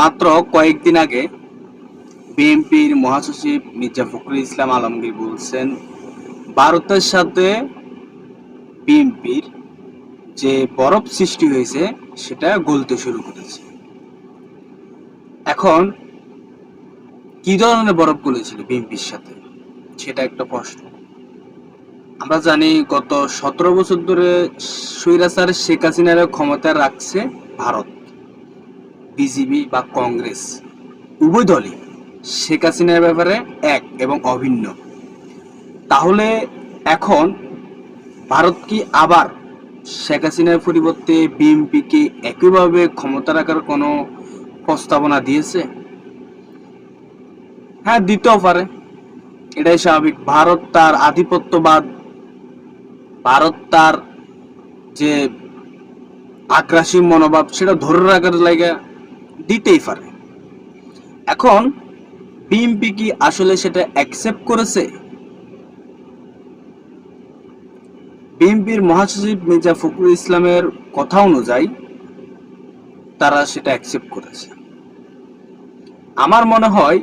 মাত্র কয়েকদিন আগে বিএনপির মহাসচিব মির্জা ফখরুল ইসলাম আলমগীর বলছেন ভারতের সাথে বিএনপির যে বরফ সৃষ্টি হয়েছে, সেটা গলতে শুরু করেছে। এখন কি ধরনের বরফ গলেছিল বিএনপির সাথে? সেটা একটা প্রশ্ন। আমরা জানি গত সতেরো বছর ধরে স্বৈরাচার শেখ হাসিনার ক্ষমতা রাখছে ভারত। বিজেপি বা কংগ্রেস। উভয় দলই শেখ হাসিনার ব্যাপারে এক এবং অভিন্ন। তাহলে এখন ভারত কি আবার শেখ হাসিনার পরিবর্তে বিএনপিকে একইভাবে ক্ষমতা রাখার কোনো প্রস্তাবনা দিয়েছে? হ্যাঁ দিতেও পারে। এটাই স্বাভাবিক। ভারত তার আধিপত্যবাদ, ভারত তার যে আগ্রাসী মনোভাব, সেটা ধরে রাখার জায়গা দিতেই পারে। এখন বিএমপি কি আসলে সেটা অ্যাকসেপ্ট করেছে? বিএনপির মহাসচিব মির্জা ফখরুল ইসলামের কথা অনুযায়ী তারা সেটা অ্যাকসেপ্ট করেছে। আমার মনে হয়,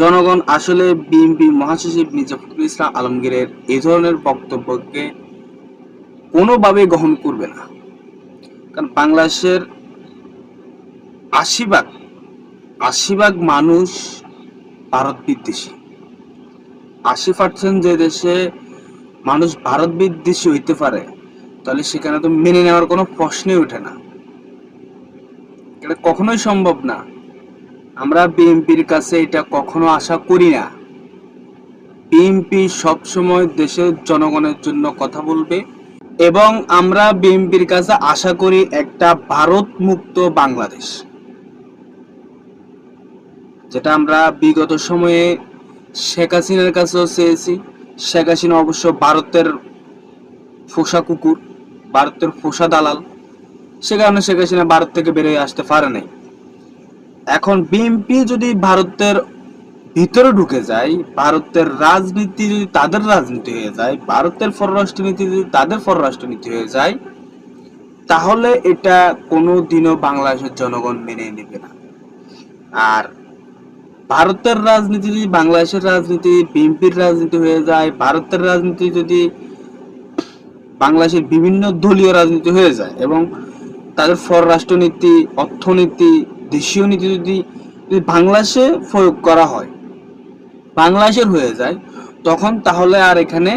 জনগণ আসলে বিএনপি মহাসচিব মির্জা ফখরুল ইসলাম আলমগীরের এই ধরনের বক্তব্যকে কোনোভাবে গ্রহণ করবে না। কারণ বাংলাদেশের আশি ভাগ আশি ভাগ মানুষ ভারত বিদ্বেষী আশি পার্সেন্ট যে দেশে মানুষ ভারত বিদ্বেষী হইতে পারে, তাহলে সেখানে তো মেনে নেওয়ার কোনো প্রশ্নই ওঠে না। এটা কখনোই সম্ভব না। আমরা বিএনপির কাছে এটা কখনো আশা করি না। বিএনপি সবসময় দেশের জনগণের জন্য কথা বলবে এবং আমরা বিএনপির কাছে আশা করি একটা ভারত মুক্ত বাংলাদেশ। যেটা আমরা বিগত সময়ে শেখ হাসিনার কাছেও চেয়েছি। শেখ হাসিনা অবশ্য ভারতের ফোসা কুকুর, ভারতের ফোসা দালাল। সে কারণে শেখ হাসিনা ভারত থেকে বেরিয়ে আসতে পারে নাই। এখন বিএনপি যদি ভারতের ভিতরে ঢুকে যায়, ভারতের রাজনীতি যদি তাদের রাজনীতি হয়ে যায়, ভারতের পররাষ্ট্রনীতি যদি তাদের পররাষ্ট্রনীতি হয়ে যায়, তাহলে এটা কোনো দিনও বাংলাদেশের জনগণ মেনে নেবে না। আর ভারতের রাজনীতি যদি বাংলাদেশের রাজনীতি, বিএনপির রাজনীতি হয়ে যায়, ভারতের রাজনীতি যদি বাংলাদেশের বিভিন্ন দলীয় রাজনীতি হয়ে যায় এবং তাদের পররাষ্ট্রনীতি, অর্থনীতি, দেশীয় নীতি যদি যদি বাংলাদেশে প্রয়োগ করা হয়, বাংলাদেশের হয়ে যায়, তখন তাহলে আর এখানে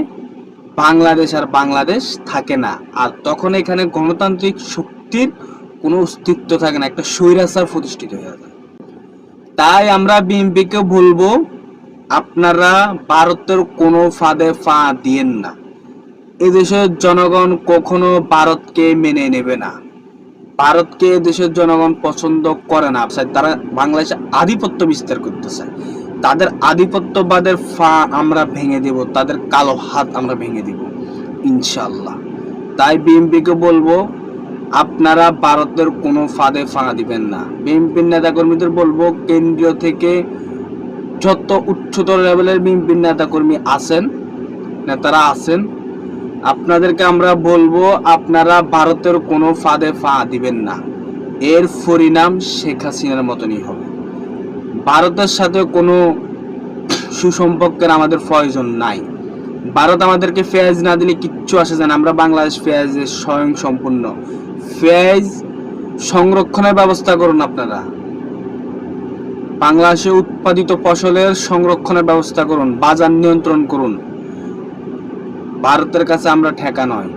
বাংলাদেশ আর বাংলাদেশ থাকে না। আর তখন এখানে গণতান্ত্রিক শক্তির কোনো অস্তিত্ব থাকে না, একটা স্বৈরাচার প্রতিষ্ঠিত হয়ে যায়। তাই আমরা বিএনপিকে বলব, আপনারা ভারতের কোনো ফাঁদে ফা দিয়েন না। এদেশের জনগণ কখনো ভারতকে মেনে নেবে না। ভারতকে দেশের জনগণ পছন্দ করে না। চায় তারা বাংলাদেশে আধিপত্য বিস্তার করতে চায় তাদের আধিপত্যবাদের ফা আমরা ভেঙে দেব, তাদের কালো হাত আমরা ভেঙে দেব ইনশাল্লাহ তাই বিএনপিকে বলব আপনারা ভারতের কোনো ফাঁদে ফাঁড়া দিবেন না। বিএনপির নেতাকর্মীদের বলব, কেন্দ্রীয় থেকে যত উচ্চতর লেভেলের বিএনপির নেতাকর্মী আছেন, নেতারা আছেন, আপনাদেরকে আমরা বলব, আপনারা ভারতের কোনো ফাঁদে ফা দিবেন না। এর পরিণাম শেখ হাসিনার মতনই হবে। ভারতের সাথে কোনো সুসম্পর্কের আমাদের প্রয়োজন নাই। ভারত আমাদেরকে ফেয়াজ না দিলে কিচ্ছু আসে যায় না। আমরা বাংলাদেশ পেঁয়াজের স্বয়ং সম্পূর্ণ। পেঁয়াজ সংরক্ষণের ব্যবস্থা করুন আপনারা। বাংলাদেশে উৎপাদিত ফসলের সংরক্ষণের ব্যবস্থা করুন, বাজার নিয়ন্ত্রণ করুন। ভারতের কাছে আমরা ঠেকা নয়।